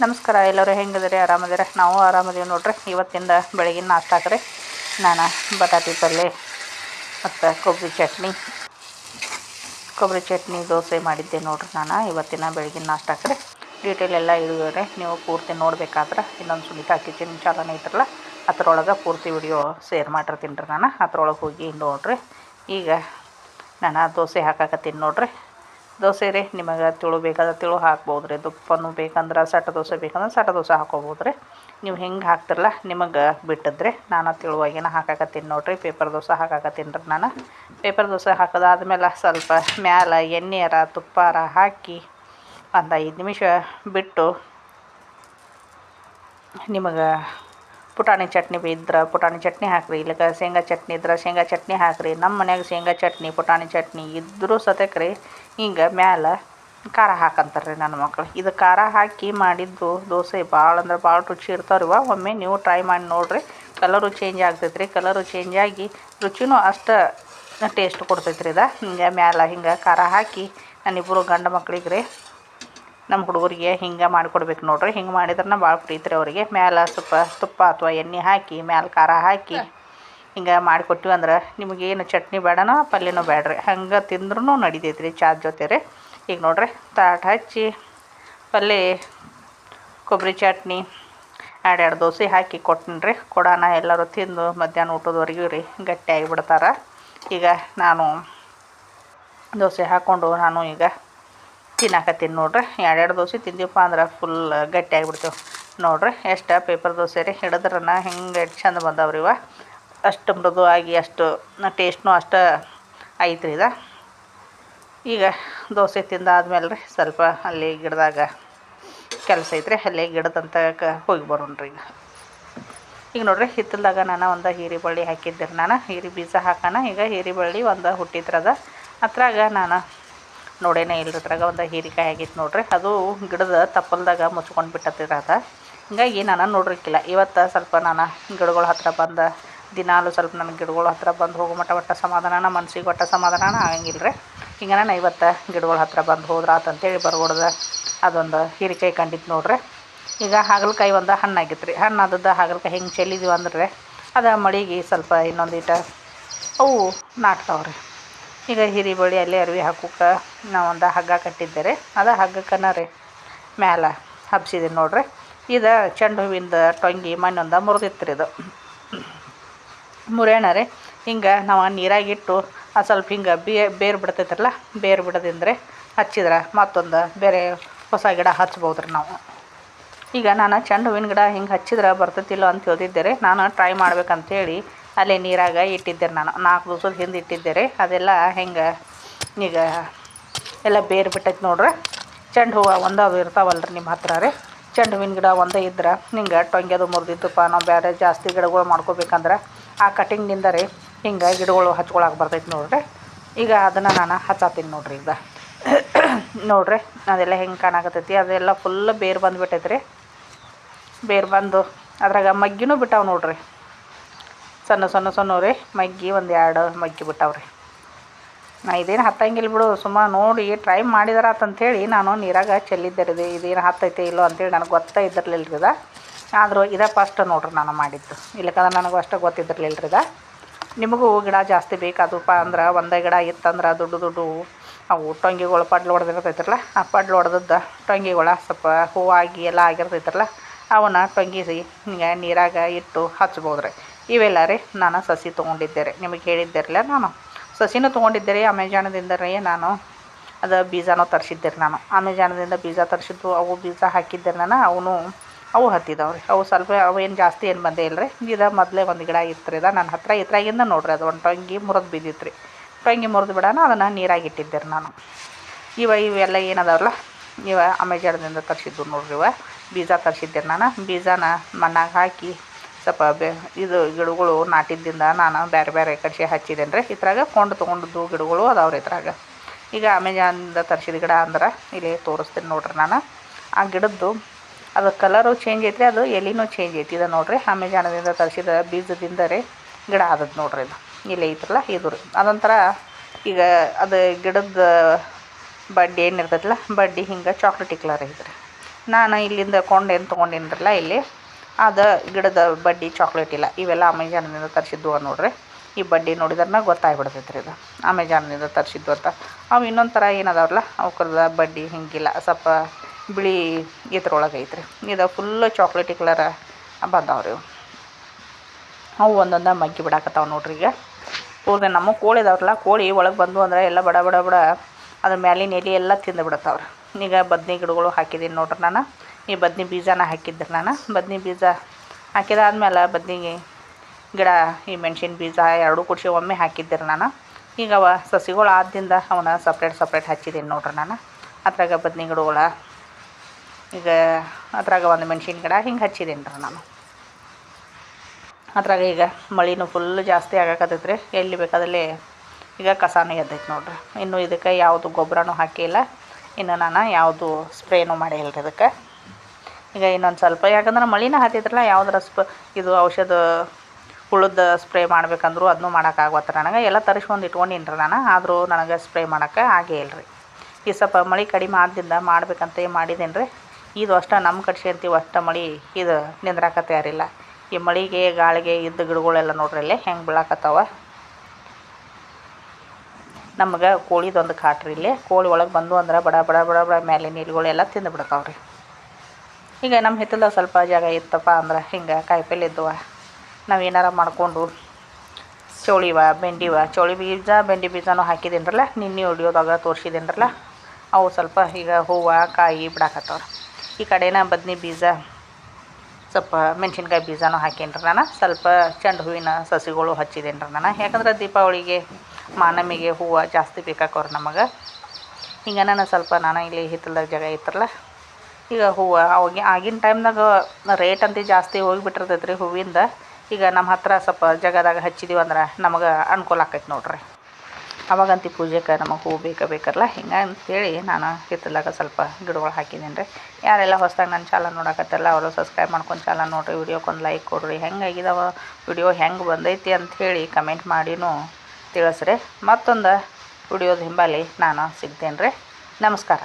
ನಮಸ್ಕಾರ ಎಲ್ಲರೂ ಹೆಂಗಿದ್ರಿ ಆರಾಮದಿರ ನಾವು ಆರಾಮದೀವಿ ನೋಡ್ರಿ. ಇವತ್ತಿಂದ ಬೆಳಗಿನ ನಾಷ್ಟ ಹಾಕ್ರಿ. ನಾನು ಬಟಾಟಿ ಪಲ್ಯ ಮತ್ತು ಕೊಬ್ಬರಿ ಚಟ್ನಿ. ಕೊಬ್ಬರಿ ಚಟ್ನಿ ದೋಸೆ ಮಾಡಿದ್ದೆ ನೋಡ್ರಿ ನಾನು. ಇವತ್ತಿನ ಬೆಳಗಿನ ನಾಷ್ಟ ಹಾಕ್ರಿ. ಡೀಟೇಲ್ ಎಲ್ಲ ಇಳಿದ್ರೆ ನೀವು ಪೂರ್ತಿ ನೋಡ್ಬೇಕಾದ್ರೆ ಇನ್ನೊಂದು ಸುಲಿತಾ ಕಿಚನ್ ಚಾಲನೆ ಐತ್ರಲ್ಲ ಅದರೊಳಗೆ ಪೂರ್ತಿ ವಿಡಿಯೋ ಶೇರ್ ಮಾಡಿರ್ತೀನಿ ರೀ ನಾನು. ಅದರೊಳಗೆ ಹೋಗಿ ನೋಡ್ರಿ. ಈಗ ನಾನು ದೋಸೆ ಹಾಕಾಕತ್ತೀನಿ ನೋಡ್ರಿ. ದೋಸೆ ರೀ, ನಿಮಗೆ ತಿಳು ಬೇಕಾದ್ರೆ ತಿಳು ಹಾಕ್ಬೋದು ರೀ. ತುಪ್ಪನೂ ಬೇಕಂದ್ರೆ ಸಟ್ಟ ದೋಸೆ ಬೇಕಂದ್ರೆ ಸಟ್ಟ ದೋಸೆ ಹಾಕೋಬೋದು ರೀ. ನೀವು ಹೆಂಗೆ ಹಾಕ್ತಿರಲ್ಲ, ನಿಮಗೆ ಬಿಟ್ಟಿದ್ರೆ ನಾನು ತಿಳುವಾಗಿನ ಹಾಕಾಕತ್ತೀನಿ ನೋಡಿರಿ, ಪೇಪರ್ ದೋಸೆ ಹಾಕಾಕತ್ತೀನಿ ನಾನು. ಪೇಪರ್ ದೋಸೆ ಹಾಕೋದಾದ್ಮೇಲೆ ಸ್ವಲ್ಪ ಮ್ಯಾಲ ಎಣ್ಣೆಯರ, ತುಪ್ಪಾರ ಹಾಕಿ ಒಂದು ಐದು ನಿಮಿಷ ಬಿಟ್ಟು ನಿಮಗೆ ಪುಟಾಣಿ ಚಟ್ನಿ ಇದ್ರೆ, ಪುಟಾಣಿ ಚಟ್ನಿ ಹಾಕಿರಿ. ಇಲ್ಲಕ ಶೇಂಗಾ ಚಟ್ನಿ ಇದ್ರೆ, ಶೇಂಗಾ ಚಟ್ನಿ ಹಾಕಿರಿ. ನಮ್ಮ ಮನ್ಯಾಗ ಶೇಂಗಾ ಚಟ್ನಿ, ಪುಟಾಣಿ ಚಟ್ನಿ ಇದ್ದರೂ ಸತಕ್ರಿ. ಹಿಂಗೆ ಮ್ಯಾಲೆ ಖಾರ ಹಾಕಂತಾರೆ ರೀ ನನ್ನ ಮಕ್ಳು. ಇದು ಖಾರ ಹಾಕಿ ಮಾಡಿದ್ದು ದೋಸೆ ಭಾಳ ಅಂದ್ರೆ ಭಾಳ ರುಚಿ ಇರ್ತಾವ್ರಿವ ಒಮ್ಮೆ ನೀವು ಟ್ರೈ ಮಾಡಿ ನೋಡಿರಿ. ಕಲರು ಚೇಂಜ್ ಆಗ್ತೈತೆ ರೀ ಕಲರು ಚೇಂಜ್ ಆಗಿ ರುಚಿನೂ ಅಷ್ಟು ಟೇಸ್ಟ್ ಕೊಡ್ತೈತೆ ರೀ ಇದು. ಹಿಂಗೆ ಮ್ಯಾಲೆ ಹಿಂಗೆ ಖಾರ ಹಾಕಿ ನಾನಿಬ್ಬರು ಗಂಡು ಮಕ್ಳಿಗೆ ರೀ ನಮ್ಮ ಹುಡುಗರಿಗೆ ಹಿಂಗೆ ಮಾಡಿಕೊಡ್ಬೇಕು ನೋಡ್ರಿ. ಹಿಂಗೆ ಮಾಡಿದ್ರೆ ಭಾಳ ಪ್ರೀತಿ ಅವರಿಗೆ. ಮ್ಯಾಲೆ ಸ್ವಲ್ಪ ತುಪ್ಪ ಅಥವಾ ಎಣ್ಣೆ ಹಾಕಿ, ಮ್ಯಾಲೆ ಖಾರ ಹಾಕಿ ಹಿಂಗೆ ಮಾಡಿಕೊಟ್ಟಿವಿ ಅಂದ್ರೆ ನಿಮಗೇನು ಚಟ್ನಿ ಬೇಡನೋ ಪಲ್ಯನೂ ಬೇಡ್ರಿ ಹಂಗೆ ತಿಂದ್ರೂ ನಡಿತೈತೆ ರೀ ಚಾದ ಜೊತೆ ರೀ. ಈಗ ನೋಡ್ರಿ, ತಾಟ್ ಹಚ್ಚಿ ಪಲ್ಯ ಕೊಬ್ಬರಿ ಚಟ್ನಿ ಎರಡೆರಡು ದೋಸೆ ಹಾಕಿ ಕೊಟ್ಟಿನಿ ಕೊಡೋಣ ಎಲ್ಲರೂ ತಿಂದು ಮಧ್ಯಾಹ್ನ ಊಟದವರೆಗೂ ರೀ ಗಟ್ಟಿಯಾಗಿ ಬಿಡ್ತಾರೆ ಈಗ ನಾನು ದೋಸೆ ಹಾಕ್ಕೊಂಡು ನಾನು ಈಗ ತಿನ್ನಾಕತ್ತೀನಿ ನೋಡ್ರಿ. ಎರಡೆರಡು ದೋಸೆ ತಿಂದೀವಪ್ಪ ಅಂದ್ರೆ ಫುಲ್ ಗಟ್ಟಿಯಾಗಿಬಿಡ್ತೇವೆ ನೋಡ್ರಿ, ಎಷ್ಟು ಪೇಪರ್ ದೋಸೆ ರೀ. ಹಿಡಿದ್ರನ ಹೆಂಗೆ ಚಂದ ಬಂದವ್ರಿ ಇವ. ಅಷ್ಟು ಮೃದು ಆಗಿ, ಅಷ್ಟು ಟೇಸ್ಟ್ನೂ ಅಷ್ಟು ಐತ್ರಿ ಇದು. ಈಗ ದೋಸೆ ತಿಂದಾದ್ಮೇಲೆ ರೀ ಸ್ವಲ್ಪ ಅಲ್ಲಿ ಗಿಡದಾಗ ಕೆಲಸ ಐತ್ರಿ. ಅಲ್ಲೇ ಗಿಡದಂತ ಹೋಗಿ ಬರೋಣ್ರಿ ಈಗ. ಈಗ ನೋಡ್ರಿ, ಹಿತ್ತಲ್ದಾಗ ನಾನು ಒಂದು ಹೀರಿ ಬಳ್ಳಿ ಹಾಕಿದ್ದೆ ನಾನು. ಹೀರಿ ಬೀಜ ಹಾಕೋಣ ಈಗ ಹೀರಿ ಬಳ್ಳಿ ಒಂದು ಹುಟ್ಟಿದ್ರದ ಅದ್ರಾಗ ನಾನು ನೋಡೇನೆ ರೀ ಅದ್ರಾಗ ಒಂದು ಹೀರಿಕಾಯಿ ಆಗಿತ್ತು ನೋಡ್ರಿ. ಅದು ಗಿಡದ ತಪ್ಪಲ್ದಾಗ ಮುಚ್ಕೊಂಡು ಬಿಟ್ಟತ್ತಿರ ಅದ ಹಿಂಗಾಗಿ ನಾನು ನೋಡ್ರಿಕ್ಕಿಲ್ಲ ಇವತ್ತು ಸ್ವಲ್ಪ ನಾನು ಗಿಡಗಳ ಹತ್ರ ಬಂದು ದಿನಾಲು ಸ್ವಲ್ಪ ನನ್ನ ಗಿಡಗಳ ಹತ್ರ ಬಂದು ಹೋಗೋ ಮಟ್ಟ ಒಟ್ಟ ಸಮಾಧಾನ ಮನ್ಸಿಗೆ ಒಟ್ಟ ಸಮಾಧಾನ ಆಗಂಗಿಲ್ಲ ರೀ ಹಿಂಗೆ ನಾನು ಇವತ್ತು ಗಿಡಗಳ ಹತ್ರ ಬಂದು ಹೋದ್ರೆ ಆತಂತೇಳಿ ಬರ್ಗೊಡ್ದು. ಅದೊಂದು ಹೀರಿಕಾಯಿ ಕಂಡಿತ್ತು ನೋಡ್ರಿ. ಈಗ ಹಾಗಲಕಾಯಿ ಒಂದು ಹಣ್ಣಾಗಿತ್ತು ರೀ ಹಣ್ಣು ಆದದ್ದು ಹಾಗಲಕಾಯಿ ಹೆಂಗೆ ಚೆಲ್ಲಿದೀವಿ ಅಂದ್ರೆ, ಅದು ಮಳೆಗೆ ಸ್ವಲ್ಪ ಇನ್ನೊಂದಿಟ ಅವು ನಾಟ್ತಾವ್ರಿ. ಈಗ ಹಿರಿ ಬಳ್ಳಿ ಅಲ್ಲಿ ಅರ್ವಿ ಹಾಕೋಕೆ ನಾವು ಒಂದು ಹಗ್ಗ ಕಟ್ಟಿದ್ದೆ ರೀ ಅದು ಹಗ್ಗಕ್ಕನ ರೀ ಮ್ಯಾಲ ಹಬ್ಸಿದ್ದೀನಿ ನೋಡ್ರಿ. ಇದು ಚೆಂಡು ಹೂವಿಂದ ಟೊಂಗಿ ಮಣ್ಣೊಂದು ಮುರಿದಿತ್ತು ರೀ ಇದು. ಮುರಿಯೋಣ ರೀ, ಹಿಂಗೆ ನಾವು ನೀರಾಗಿಟ್ಟು ಅದು ಸ್ವಲ್ಪ ಹಿಂಗೆ ಬೇರು ಬಿಡ್ತೈತ್ರಲ್ಲ, ಬೇರು ಬಿಡದಿಂದ್ರೆ ಹಚ್ಚಿದ್ರೆ ಮತ್ತೊಂದು ಬೇರೆ ಹೊಸ ಗಿಡ ಹಚ್ಬೋದು ರೀ ನಾವು. ಈಗ ನಾನು ಚೆಂಡು ಹೂವಿನ ಗಿಡ ಹಿಂಗೆ ಹಚ್ಚಿದ್ರೆ ಬರ್ತೈತಿಲ್ಲೋ ಅಂತ ತಿಳಿದಿದ್ದೆ ರೀ. ನಾನು ಟ್ರೈ ಮಾಡ್ಬೇಕಂತೇಳಿ ಅಲ್ಲೇ ನೀರಾಗ ಇಟ್ಟಿದ್ದೆ ನಾನು. ನಾಲ್ಕು ದಿವಸದ ಹಿಂದೆ ಇಟ್ಟಿದ್ದೆ ರೀ. ಅದೆಲ್ಲ ಹೆಂಗೆ ಈಗ ಎಲ್ಲ ಬೇರು ಬಿಟ್ಟೈತೆ ನೋಡ್ರಿ. ಚೆಂಡು ಹೂವು ಒಂದು ಅದು ಇರ್ತಾವಲ್ಲ ರೀ ನಿಮ್ಮ ಹತ್ರ ರೀ. ಚೆಂಡು ಹೂವಿನ ಗಿಡ ಒಂದೇ ಇದ್ರೆ ಹಿಂಗೆ ಟೊಂಗ್ಯದು ಮುರಿದಿದ್ದಪ್ಪ ನಾವು ಬೇರೆ ಜಾಸ್ತಿ ಗಿಡಗಳು ಮಾಡ್ಕೋಬೇಕಂದ್ರೆ ಆ ಕಟಿಂಗ್ನಿಂದ ರೀ ಹಿಂಗೆ ಗಿಡಗಳು ಹಚ್ಕೊಳಕ್ಕೆ ಬರ್ತೈತೆ ನೋಡ್ರಿ. ಈಗ ಅದನ್ನು ನಾನು ಹಚ್ಚಾತೀನಿ ನೋಡ್ರಿ ಈಗ. ನೋಡ್ರಿ, ಅದೆಲ್ಲ ಹೆಂಗೆ ಕಾಣಕತ್ತೈತಿ. ಅದೆಲ್ಲ ಫುಲ್ ಬೇರು ಬಂದುಬಿಟ್ಟೈತೆ ರೀ. ಬೇರು ಬಂದು ಅದ್ರಾಗ ಮಗ್ಗಿನೂ ಬಿಟ್ಟಾವೆ ನೋಡ್ರಿ. ಸಣ್ಣ ಸಣ್ಣ ಸಣ್ಣ ರೀ ಮಗ್ಗಿ ಒಂದು ಎರಡು ಮಗ್ಗಿ ಬಿಟ್ಟಾವ್ರಿ. ನಾ ಇದೇನು ಹತ್ತಂಗಿಲ್ಲ ಬಿಡು ಸುಮ್ಮ ನೋಡಿ ಟ್ರೈ ಮಾಡಿದಾರ ಅಂತಂಥೇಳಿ ನಾನು ನೀರಾಗ ಚೆಲ್ಲಿದ್ದೆ ರೀ ಇದೇನು ಹತ್ತೈತೆ ಇಲ್ಲೋ ಅಂತೇಳಿ ನನಗೆ ಗೊತ್ತ ಇದ್ದಿರಲಿಲ್ಲರಿದ ಆದರೂ ಇದೇ ಫಸ್ಟ್ ನೋಡ್ರಿ ನಾನು ಮಾಡಿದ್ದು. ಇಲ್ಲಕಂದ್ರೆ ನನಗೂ ಅಷ್ಟು ಇದು ನಿಮಗೂ ಗಿಡ ಜಾಸ್ತಿ ಬೇಕಾದಪ್ಪ ಅಂದ್ರೆ, ಒಂದೇ ಗಿಡ ಇತ್ತಂದ್ರೆ ದೊಡ್ಡ ದೊಡ್ಡ ಅವು ಟೊಂಗಿಗಳು ಪಡ್ಲು ಹೊಡೆದಿರ್ತೈತ್ರಲ್ಲ, ಆ ಪಡ್ಲು ಹೊಡೆದದ್ದು ಟೊಂಗಿಗಳ ಸ್ವಲ್ಪ ಹೂವಾಗಿ ಎಲ್ಲ ಆಗಿರ್ತೈತ್ರಲ್ಲ, ಅವನ್ನ ಟೊಂಗಿಸಿ ಹಿಂಗೆ ನೀರಾಗ ಇಟ್ಟು ಹಚ್ಬೋದು ರೀ ಇವೆಲ್ಲ ರೀ ನಾನು ಸಸಿ ತೊಗೊಂಡಿದ್ದೆ ರೀ. ನಿಮಗೆ ಹೇಳಿದ್ದಿರಲ್ಲ ನಾನು? ಸಸಿನೂ ತೊಗೊಂಡಿದ್ದೆ ರೀ, ಅಮೆಜಾನದಿಂದ ರೀ ನಾನು. ಅದು ಬೀಜನೂ ತರಿಸಿದ್ದೆ ರೀ ನಾನು. ಅಮೆಜಾನದಿಂದ ಬೀಜ ತರಿಸಿದ್ದು, ಅವು ಬೀಜ ಹಾಕಿದ್ದೆ ನಾನು. ಅವನು, ಅವು ಹತ್ತಿದಾವೆ ರೀ. ಅವು ಸ್ವಲ್ಪ, ಅವು ಏನು ಜಾಸ್ತಿ ಏನು ಬಂದೇ ಇಲ್ಲ ರೀ. ಇದು ಮೊದಲೇ ಒಂದು ಗಿಡ ಇತ್ತು ರೀ ನನ್ನ ಹತ್ರ ಇತ್ರಾಗಿಂದ ನೋಡ್ರಿ ಅದು. ಒಂದು ಟೊಂಗಿ ಮುರಿದು ಬಿದ್ದಿತ್ತು ರೀ. ಟೊಂಗಿ ಮುರಿದು ಬಿಡೋಣ ಅದನ್ನು ನೀರಾಗಿ ಇಟ್ಟಿದ್ದೆ ರೀ ನಾನು. ಇವ, ಇವೆಲ್ಲ ಏನದಾವಲ್ಲ ಇವ ಅಮೆಜಾನದಿಂದ ತರಿಸಿದ್ದು ನೋಡ್ರಿ ಇವ. ಬೀಜ ತರಿಸಿದ್ದೆ ನಾನು. ಬೀಜನ ಮಣ್ಣಾಗ ಹಾಕಿ ಸ್ವಲ್ಪ ಬೆ ಇದು ಗಿಡಗಳು ನಾಟಿದ್ದಿಂದ ನಾನು ಬೇರೆ ಬೇರೆ ಕಡೆ ಹಚ್ಚಿದ್ದೇನೆ ರೀ. ಇದ್ರಾಗ ಕೊಂಡು ತೊಗೊಂಡದ್ದು ಗಿಡಗಳು ಅದಾವೆ ರೀ ಇದ್ರಾಗ. ಈಗ ಅಮೆಜಾನಿಂದ ತರಿಸಿದ ಗಿಡ ಅಂದ್ರೆ ಇಲ್ಲಿ ತೋರಿಸ್ತೀನಿ ನೋಡ್ರಿ ನಾನು. ಆ ಗಿಡದ್ದು ಅದು ಕಲರು ಚೇಂಜ್ ಐತ್ರಿ, ಅದು ಎಲೆನೂ ಚೇಂಜ್ ಐತಿ. ಇದು ನೋಡಿರಿ, ಅಮೆಜಾನದಿಂದ ತರಿಸಿದ ಬೀಜದಿಂದ ರೀ ಗಿಡ ಆದದ್ದು ನೋಡ್ರಿ ಇದು. ಇಲ್ಲಿ ಐತ್ರಲ್ಲ, ಇದು ರೀ. ಅದೊಂಥರ ಈಗ ಅದು ಗಿಡದ ಬಡ್ಡಿ ಏನಿರ್ತೈತಲ್ಲ ಬಡ್ಡಿ ಹಿಂಗೆ ಚಾಕ್ಲೇಟಿ ಕಲರ್ ಐತ್ರಿ. ನಾನು ಇಲ್ಲಿಂದ ಕೊಂಡೇನು ತೊಗೊಂಡಿನ್ರಲ್ಲ ಇಲ್ಲಿ ಅದು ಗಿಡದ ಬಡ್ಡಿ ಚಾಕ್ಲೇಟ್ ಇಲ್ಲ. ಇವೆಲ್ಲ ಅಮೆಜಾನ್ನಿಂದ ತರಿಸಿದ್ವು ನೋಡ್ರಿ. ಈ ಬಡ್ಡಿ ನೋಡಿದ್ರೆ ಗೊತ್ತಾಗ್ಬಿಡ್ತೈತೆ ರೀ ಇದು. ಅಮೆಜಾನ್ನಿಂದ ತರಿಸಿದ್ದು ಅಂತ. ಅವು ಇನ್ನೊಂದು ಥರ ಏನದಾವಲ್ಲ ಅವ್ಕರದ ಬಡ್ಡಿ ಹಿಂಗಿಲ್ಲ. ಸ್ವಲ್ಪ ಬಿಳಿ ಇದ್ರೊಳಗೆ ಐತ್ರಿ ಇದು ಫುಲ್ಲು ಚಾಕ್ಲೇಟಿ ಕಲರ್ ಬಂದಾವ್ರಿ ಇವು. ಅವು ಒಂದೊಂದ ಮಗ್ಗಿ ಬಿಡಾಕತ್ತಾವ ನೋಡ್ರಿ ಈಗ. ಪೂರ್ತಿ ನಮ್ಮ ಕೋಳಿ ಇದಾವ್ರಲ್ಲ ಕೋಳಿ ಒಳಗೆ ಬಂದು ಅಂದ್ರೆ ಎಲ್ಲ ಬಡ ಬಡ ಬಡ ಅದ್ರ ಮ್ಯಾಲಿನ ಎಲೆ ಎಲ್ಲ ತಿಂದು ಬಿಡತ್ತಾವ್ರಿ ಈಗ ಬದ್ನೆ ಗಿಡಗಳು ಹಾಕಿದ್ದೀನಿ ನೋಡ್ರಿ ನಾನು. ಈ ಬದ್ನಿ ಬೀಜನ ಹಾಕಿದ್ದೆ ನಾನು. ಬದ್ನಿ ಬೀಜ ಹಾಕಿದಾದ್ಮೇಲೆ ಬದ್ನಿಗೆ ಗಿಡ, ಈ ಮೆಣಸಿನ ಬೀಜ ಎರಡೂ ಕುಡಿಸಿ ಒಮ್ಮೆ ಹಾಕಿದ್ದೆ ನಾನು. ಈಗ ಅವ ಸಸಿಗಳು ಆದ್ದರಿಂದ ಅವನ್ನ ಸಪ್ರೇಟ್ ಸಪ್ರೇಟ್ ಹಚ್ಚಿದ್ದೀನಿ ನೋಡ್ರಿ ನಾನು. ಅದ್ರಾಗ ಬದ್ನಿ ಗಿಡಗಳ, ಈಗ ಅದ್ರಾಗ ಒಂದು ಮೆಣಸಿನ ಗಿಡ ಹಿಂಗೆ ಹಚ್ಚಿದ್ದೀನಿ ರೀ ನಾನು. ಅದ್ರಾಗ ಈಗ ಮಳಿನೂ ಫುಲ್ ಜಾಸ್ತಿ ಆಗಾಕತ್ತೈತೆ ಎಲ್ಲಿ ಬೇಕಾದಲ್ಲಿ ಈಗ ಕಸಾನು ಎದ್ದೈತೆ ನೋಡ್ರಿ. ಇನ್ನು ಇದಕ್ಕೆ ಯಾವುದು ಗೊಬ್ಬರನೂ ಹಾಕಿಲ್ಲ. ಇನ್ನು ನಾನು ಯಾವುದು ಸ್ಪ್ರೇನೂ ಮಾಡಿಲ್ಲ ರೀ ಇದಕ್ಕೆ. ಈಗ ಇನ್ನೊಂದು ಸ್ವಲ್ಪ, ಯಾಕಂದ್ರೆ ಮಳಿನ ಹತ್ತಿದ್ರಲ್ಲ, ಯಾವ್ದಾರ ಸ್ಪ, ಇದು ಔಷಧ ಹುಳದ ಸ್ಪ್ರೇ ಮಾಡಬೇಕಂದ್ರೂ ಅದನ್ನೂ ಮಾಡೋಕ್ಕಾಗತ್ತೆ ನನಗೆ ಎಲ್ಲ ತರಿಸ್ಕೊಂಡು ಇಟ್ಕೊಂಡಿನ್ರಿ ನಾನು, ಆದರೂ ನನಗೆ ಸ್ಪ್ರೇ ಮಾಡೋಕ್ಕೆ ಆಗೇ ಇಲ್ಲ ರೀ ಈ ಸ್ವಲ್ಪ ಮಳೆ ಕಡಿಮೆ ಆದ್ದರಿಂದ ಮಾಡ್ಬೇಕಂತ ಮಾಡಿದ್ದೀನಿ ರೀ ಇದು ಅಷ್ಟು ನಮ್ಮ ಕಡೆ ಅಂತೀವಿ, ಅಷ್ಟು ಮಳೆ ಇದು ನಿಂದ್ರಾಕ ತಯಾರಿಲ್ಲ ಈ ಮಳೆಗೆ, ಗಾಳಿಗೆ ಇದ್ದ ಗಿಡಗಳೆಲ್ಲ ನೋಡ್ರಿ ಇಲ್ಲೇ, ಹೆಂಗೆ ಬೀಳಾಕತ್ತಾವ. ನಮ್ಗೆ ಕೋಳಿದೊಂದು ಕಾಟ್ರಿ ಇಲ್ಲಿ, ಕೋಳಿ ಒಳಗೆ ಬಂದು ಅಂದ್ರೆ ಬಡ ಬಡ ಬಡ ಬಡ ಮೇಲೆ ನೀರುಗಳೆಲ್ಲ ತಿಂದು ಬಿಡ್ತಾವ್ರಿ. ಈಗ ನಮ್ಮ ಹಿತ್ತಲ್ದಾಗ ಸ್ವಲ್ಪ ಜಾಗ ಇತ್ತಪ್ಪ ಅಂದ್ರೆ ಹಿಂಗೆ ಕಾಯಿಪಲ್ಲೆ ಇದ್ದವ. ನಾವು ಏನಾರ ಮಾಡಿಕೊಂಡು ಚೌಳಿವ, ಬೆಂಡಿವ, ಚೌಳಿ ಬೀಜ, ಬೆಂಡಿ ಬೀಜನೂ ಹಾಕಿದ್ದೀನರಲ್ಲ ನಿನ್ನೆ ಹೊಡಿಯೋದಾಗ ತೋರಿಸಿದ್ದೀನರಲ್ಲ ಅವು ಸ್ವಲ್ಪ ಈಗ ಹೂವು, ಕಾಯಿ ಬಿಡಾಕತ್ತವ್ರ. ಈ ಕಡೆನ ಬದ್ನಿ ಬೀಜ, ಸ್ವಲ್ಪ ಮೆಣಸಿನ್ಕಾಯಿ ಬೀಜನೂ ಹಾಕೀನಿ ನಾನು, ಸ್ವಲ್ಪ ಚೆಂಡು ಹೂವಿನ ಸಸಿಗಳು ಹಚ್ಚಿದ್ದೀನಿ ರೀ ನಾನು. ಯಾಕಂದ್ರೆ ದೀಪಾವಳಿಗೆ, ಮಾನಮಿಗೆ ಹೂವು ಜಾಸ್ತಿ ಬೇಕಾಕವ್ರಿ ನಮಗೆ. ಹಿಂಗೆ ನಾನು ಸ್ವಲ್ಪ, ನಾನು ಇಲ್ಲಿ ಹಿತ್ತಲ್ದಾಗ ಜಾಗ ಇತ್ತರಲ್ಲ ಈಗ ಹೂವು, ಅವಾಗ ಆಗಿನ ಟೈಮ್ನಾಗ ರೇಟ್ ಅಂತ ಜಾಸ್ತಿ ಹೋಗಿಬಿಟ್ಟಿರ್ತೈತೆ ರೀ ಹೂವಿಂದ. ಈಗ ನಮ್ಮ ಹತ್ರ ಸ್ವಲ್ಪ ಜಾಗದಾಗ ಹಚ್ಚಿದೀವಿ ಅಂದ್ರೆ ನಮಗೆ ಅನುಕೂಲ ಆಕೈತೆ ನೋಡ್ರಿ. ಅವಾಗಂತಿ ಪೂಜೆಗೆ ನಮಗೆ ಹೂ ಬೇಕಾ ಬೇಕಲ್ಲ, ಹಿಂಗೆ ಅಂತೇಳಿ ನಾನು ಕಿತ್ತಲಾಗ ಸ್ವಲ್ಪ ಗಿಡಗಳು ಹಾಕಿದ್ದೀನಿ ರೀ ಯಾರೆಲ್ಲ ಹೊಸ್ದಾಗಿ ನನ್ನ ಚಾಲ ನೋಡಕತ್ತಲ್ಲ ಅವರು ಸಬ್ಸ್ಕ್ರೈಬ್ ಮಾಡ್ಕೊಂಡು ಚಾನಲ್ ನೋಡಿರಿ ವಿಡಿಯೋಕ್ಕೊಂದು ಲೈಕ್ ಕೊಡ್ರಿ. ಹೆಂಗಾಗಿದಾವ ವಿಡಿಯೋ ಹೆಂಗೆ ಬಂದೈತಿ ಅಂಥೇಳಿ ಕಮೆಂಟ್ ಮಾಡಿನೂ ತಿಳಿಸ್ರಿ. ಮತ್ತೊಂದು ವಿಡಿಯೋದ ಹಿಂಬಾಲಿ ನಾನು ಸಿಗ್ತೇನೆ ರೀ ನಮಸ್ಕಾರ.